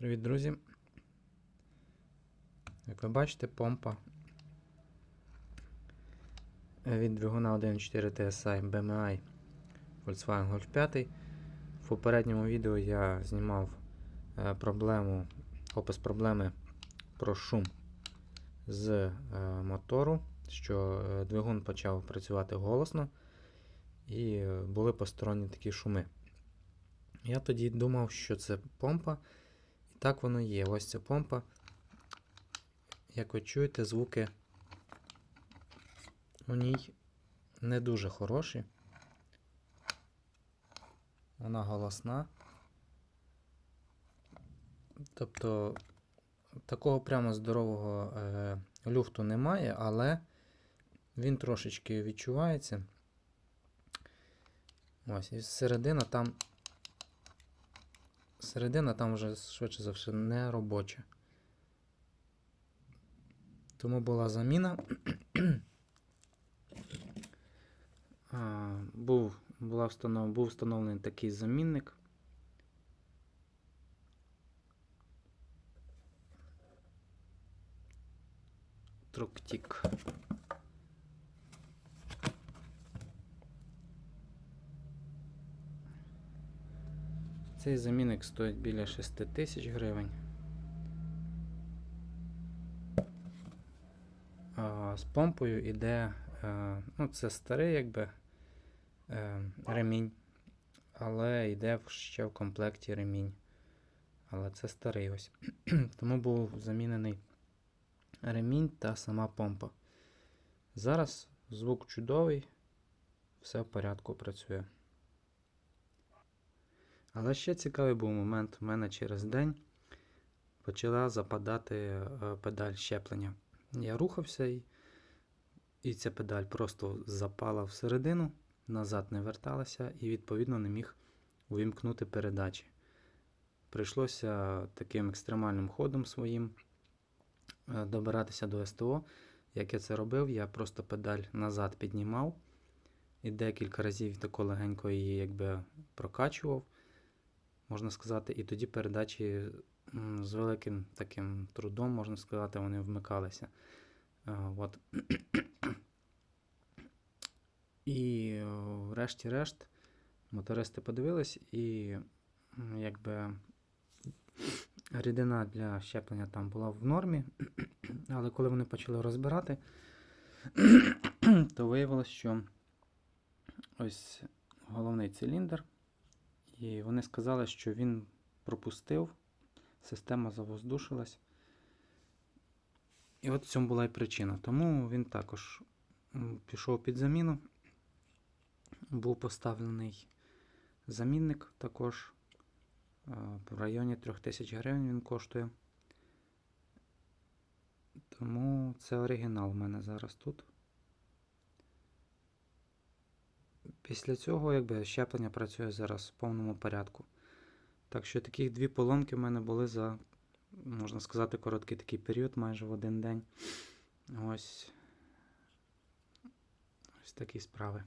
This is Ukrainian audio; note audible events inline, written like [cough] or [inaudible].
Привіт, друзі! Як ви бачите, помпа від двигуна 1.4 TSI BMI Volkswagen Golf 5. В попередньому відео я знімав е, проблему, опис проблеми про шум з е, мотору, що е, двигун почав працювати голосно і були посторонні такі шуми. Я тоді думав, що це помпа. Так воно є. Ось ця помпа. Як ви чуєте, звуки у ній не дуже хороші. Вона голосна. Тобто такого прямо здорового е, люфту немає, але він трошечки відчувається. Ось, і середина там середина там вже швидше за все не робоча. Тому була заміна. [clears throat] а, був, була встанов, був встановлений такий замінник. Труктік. Цей замінник стоїть біля 6 тисяч гривень. А, з помпою йде, е, ну це старий якби е, ремінь, але йде ще в комплекті ремінь. Але це старий ось. [clears throat] Тому був замінений ремінь та сама помпа. Зараз звук чудовий, все в порядку працює. Але ще цікавий був момент. У мене через день почала западати е, педаль щеплення. Я рухався і, і ця педаль просто запала всередину, назад не верталася і, відповідно, не міг увімкнути передачі. Прийшлося таким екстремальним ходом своїм е, добиратися до СТО. Як я це робив, я просто педаль назад піднімав і декілька разів тако легенько її якби прокачував можна сказати, і тоді передачі з великим таким трудом, можна сказати, вони вмикалися. Е, От. І е, врешті-решт мотористи подивились, і якби рідина для щеплення там була в нормі, але коли вони почали розбирати, то виявилось, що ось головний циліндр. І вони сказали, що він пропустив, система завоздушилась. І от в цьому була і причина. Тому він також пішов під заміну. Був поставлений замінник також. е, В районі 3000 гривень він коштує. Тому це оригінал в мене зараз тут. Після цього якби, щеплення працює зараз в повному порядку. Так що такі дві поломки в мене були за, можна сказати, короткий такий період, майже в один день. Ось, ось такі справи.